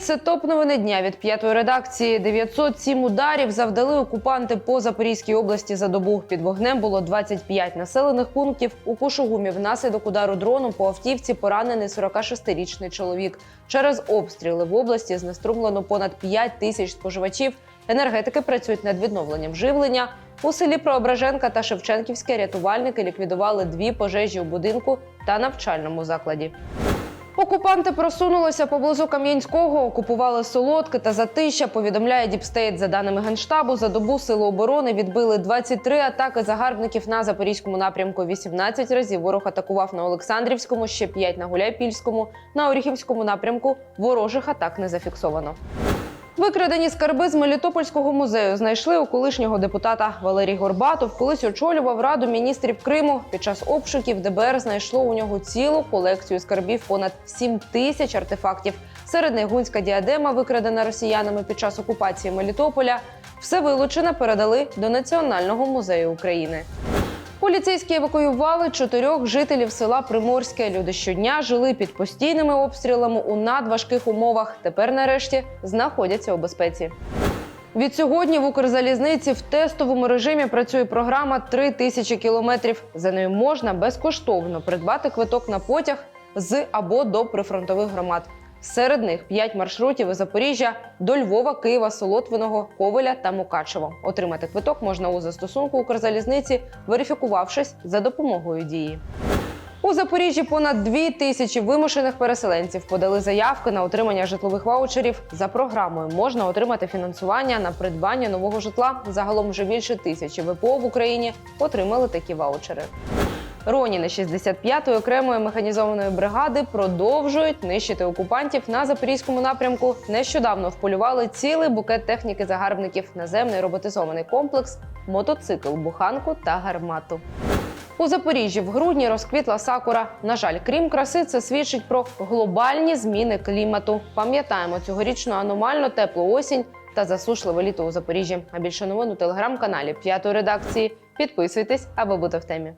це топ новини дня від п'ятої редакції. 907 ударів завдали окупанти по Запорізькій області за добу. Під вогнем було 25 населених пунктів. У Кушугумі внаслідок удару дрону по автівці поранений 46-річний чоловік. Через обстріли в області знеструмлено понад 5 тисяч споживачів. Енергетики працюють над відновленням живлення. У селі Преображенка та Шевченківське рятувальники ліквідували дві пожежі у будинку та навчальному закладі. Окупанти просунулися поблизу Кам'янського, окупували Солодки та Затища. Повідомляє Діпстейт. За даними генштабу, за добу сили оборони відбили 23 атаки загарбників на запорізькому напрямку. 18 разів ворог атакував на Олександрівському, ще 5 на Гуляйпільському. На Оріхівському напрямку ворожих атак не зафіксовано. Викрадені скарби з Мелітопольського музею знайшли у колишнього депутата Валерій Горбатов. Колись очолював раду міністрів Криму. Під час обшуків ДБР знайшло у нього цілу колекцію скарбів понад 7 тисяч артефактів. Серед них гунська діадема, викрадена росіянами під час окупації Мелітополя. Все вилучене передали до Національного музею України. Поліцейські евакуювали чотирьох жителів села Приморське. Люди щодня жили під постійними обстрілами у надважких умовах. Тепер, нарешті, знаходяться у безпеці. Від сьогодні в Укрзалізниці в тестовому режимі працює програма «3 тисячі кілометрів. За нею можна безкоштовно придбати квиток на потяг з або до прифронтових громад. Серед них 5 маршрутів із Запоріжжя до Львова, Києва, Солотвиного, Ковеля та Мукачево. Отримати квиток можна у застосунку Укрзалізниці, верифікувавшись за допомогою дії. У Запоріжжі понад дві тисячі вимушених переселенців подали заявки на отримання житлових ваучерів. За програмою можна отримати фінансування на придбання нового житла. Загалом вже більше тисячі ВПО в Україні отримали такі ваучери. Роніни 65-ї окремої механізованої бригади продовжують нищити окупантів на запорізькому напрямку. Нещодавно вполювали цілий букет техніки загарбників, наземний роботизований комплекс, мотоцикл, буханку та гармату. У Запоріжжі в грудні розквітла сакура. На жаль, крім краси, це свідчить про глобальні зміни клімату. Пам'ятаємо цьогорічну аномально теплу осінь та засушливе літо у Запоріжжі. А більше новин у телеграм-каналі п'ятої редакції. Підписуйтесь, аби бути в темі.